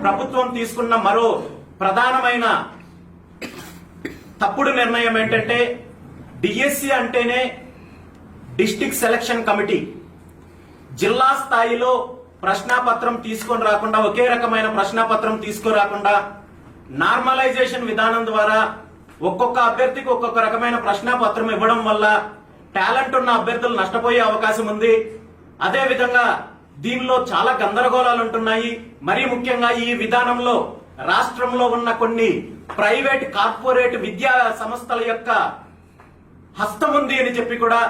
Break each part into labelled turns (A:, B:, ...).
A: ప్రభుత్వం తీసుకున్న మరో ప్రధానమైన తప్పుడు నిర్ణయం ఏంటంటే డిఎస్సి అంటేనే డిస్టిక్ సెలక్షన్ కమిటీ. జిల్లా స్థాయిలో ప్రశ్నాపత్రం తీసుకొని రాకుండా ఒకే రకమైన ప్రశ్నాపత్రం తీసుకురాకుండా నార్మలైజేషన్ విధానం ద్వారా ఒక్కొక్క అభ్యర్థికి ఒక్కొక్క రకమైన ప్రశ్నాపత్రం ఇవ్వడం వల్ల టాలెంట్ ఉన్న అభ్యర్థులు నష్టపోయే అవకాశం ఉంది. అదేవిధంగా దీనిలో చాలా గందరగోళాలు ఉంటున్నాయి. మరీ ముఖ్యంగా ఈ విధానంలో రాష్ట్రంలో ఉన్న కొన్ని ప్రైవేట్ కార్పొరేట్ విద్యా సంస్థల యొక్క హస్తం ఉంది అని చెప్పి కూడా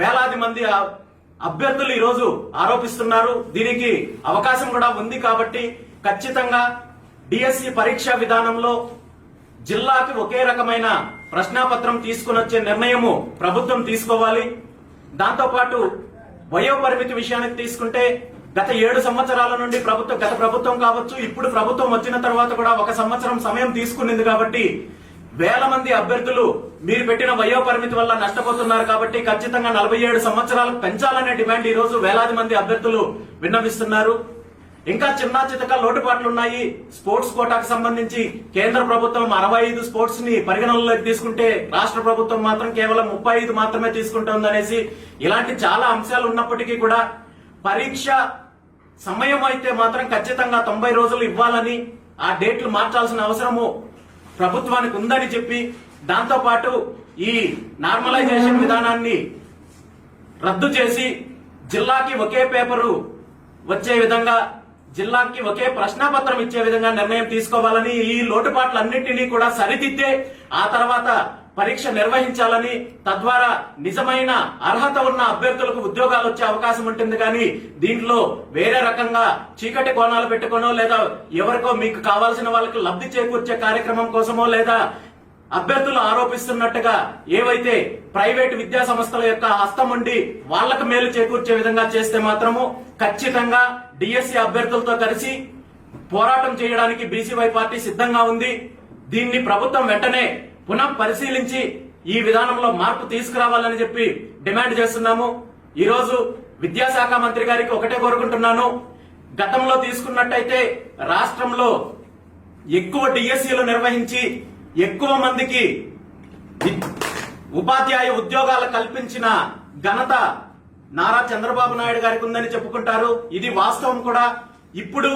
A: వేలాది మంది అభ్యర్థులు ఈరోజు ఆరోపిస్తున్నారు. దీనికి అవకాశం కూడా ఉంది కాబట్టి ఖచ్చితంగా డిఎస్సి పరీక్ష విధానంలో జిల్లాకి ఒకే రకమైన ప్రశ్నాపత్రం తీసుకుని వచ్చే నిర్ణయము ప్రభుత్వం తీసుకోవాలి. దాంతోపాటు వయో పరిమితి విషయానికి తీసుకుంటే గత ఏడు సంవత్సరాల నుండి ప్రభుత్వం గత ప్రభుత్వం కావచ్చు ఇప్పుడు ప్రభుత్వం వచ్చిన తర్వాత కూడా ఒక సంవత్సరం సమయం తీసుకునింది కాబట్టి వేల మంది అభ్యర్థులు మీరు పెట్టిన వయో పరిమితి వల్ల నష్టపోతున్నారు కాబట్టి ఖచ్చితంగా నలభై ఏడు సంవత్సరాలు పెంచాలనే డిమాండ్ ఈ రోజు వేలాది మంది అభ్యర్థులు విన్నవిస్తున్నారు. ఇంకా చిన్న చితక లోటుపాట్లు ఉన్నాయి. స్పోర్ట్స్ కోటాకు సంబంధించి కేంద్ర ప్రభుత్వం అరవై ఐదు స్పోర్ట్స్ని పరిగణనలోకి తీసుకుంటే రాష్ట్ర ప్రభుత్వం మాత్రం కేవలం ముప్పై ఐదు మాత్రమే తీసుకుంటుందనేసి ఇలాంటి చాలా అంశాలు ఉన్నప్పటికీ కూడా పరీక్ష సమయం అయితే మాత్రం ఖచ్చితంగా తొంభై రోజులు ఇవ్వాలని ఆ డేట్లు మార్చాల్సిన అవసరము ప్రభుత్వానికి ఉందని చెప్పి దాంతో పాటు ఈ నార్మలైజేషన్ విధానాన్ని రద్దు చేసి జిల్లాకి ఒకే పేపరు వచ్చే విధంగా జిల్లాకి ఒకే ప్రశ్నాపత్రం ఇచ్చే విధంగా నిర్ణయం తీసుకోవాలని ఈ లోటుపాట్లన్నింటినీ కూడా సరిదిద్దే ఆ తర్వాత పరీక్ష నిర్వహించాలని తద్వారా నిజమైన అర్హత ఉన్న అభ్యర్థులకు ఉద్యోగాలు వచ్చే అవకాశం ఉంటుంది. కానీ దీంట్లో వేరే రకంగా చీకటి కోణాలు పెట్టుకోనో లేదా ఎవరికో మీకు కావాల్సిన వాళ్ళకి లబ్ధి చేకూర్చే కార్యక్రమం కోసమో లేదా అభ్యర్థులు ఆరోపిస్తున్నట్టుగా ఏవైతే ప్రైవేట్ విద్యా సంస్థల యొక్క హస్తం ఉండి వాళ్ళకు మేలు చేకూర్చే విధంగా చేస్తే మాత్రము ఖచ్చితంగా డిఎస్సి అభ్యర్థులతో కలిసి పోరాటం చేయడానికి బీసీవై పార్టీ సిద్ధంగా ఉంది. దీన్ని ప్రభుత్వం వెంటనే పునః పరిశీలించి ఈ విధానంలో మార్పు తీసుకురావాలని చెప్పి డిమాండ్ చేస్తున్నాము. ఈ రోజు విద్యాశాఖ మంత్రి గారికి ఒకటే కోరుకుంటున్నాను. గతంలో తీసుకున్నట్టయితే రాష్ట్రంలో ఎక్కువ డిఎస్సీలు నిర్వహించి ఎక్కువ మందికి ఉపాధ్యాయ ఉద్యోగాలు కల్పించిన ఘనత నారా చంద్రబాబు నాయుడు గారికి ఉందని చెప్పుకుంటారు. ఇది వాస్తవం కూడా. ఇప్పుడు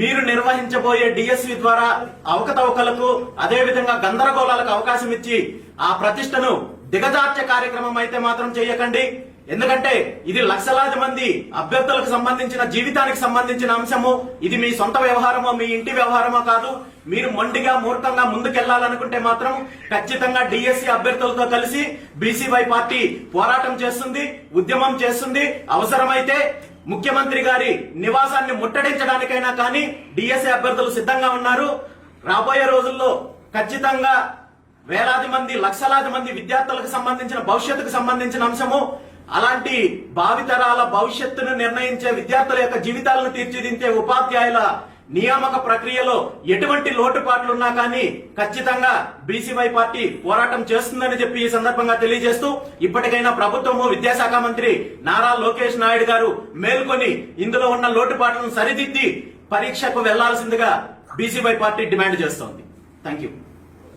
A: మీరు నిర్వహించబోయే డిఎస్సి ద్వారా అవకతవకలకు అదేవిధంగా గందరగోళాలకు అవకాశం ఇచ్చి ఆ ప్రతిష్టను దిగజార్చే కార్యక్రమం అయితే మాత్రం చేయకండి. ఎందుకంటే ఇది లక్షలాది మంది అభ్యర్థులకు సంబంధించిన జీవితానికి సంబంధించిన అంశము. ఇది మీ సొంత వ్యవహారమో మీ ఇంటి వ్యవహారమో కాదు. మీరు మొండిగా మూర్ఖంగా ముందుకెళ్ళాలనుకుంటే మాత్రం ఖచ్చితంగా డిఎస్సి అభ్యర్థులతో కలిసి బీసీవై పార్టీ పోరాటం చేస్తుంది ఉద్యమం చేస్తుంది. అవసరమైతే ముఖ్యమంత్రి గారి నివాసాన్ని ముట్టడించడానికైనా కానీ డిఎస్సి అభ్యర్థులు సిద్ధంగా ఉన్నారు. రాబోయే రోజుల్లో ఖచ్చితంగా వేలాది మంది లక్షలాది మంది విద్యార్థులకు సంబంధించిన భవిష్యత్తుకు సంబంధించిన అంశము అలాంటి భావితరాల భవిష్యత్తును నిర్ణయించే విద్యార్థుల యొక్క జీవితాలను తీర్చిదిద్దే ఉపాధ్యాయుల నియామక ప్రక్రియలో ఎటువంటి లోటుపాట్లున్నా కానీ ఖచ్చితంగా బీసీవై పార్టీ పోరాటం చేస్తుందని చెప్పి ఈ సందర్భంగా తెలియజేస్తూ ఇప్పటికైనా ప్రభుత్వము విద్యాశాఖ మంత్రి నారా లోకేష్ నాయుడు గారు మేల్కొని ఇందులో ఉన్న లోటుపాట్లను సరిదిద్ది పరీక్షకు వెళ్ళాల్సిందిగా బీసీవై పార్టీ డిమాండ్ చేస్తోంది. Thank you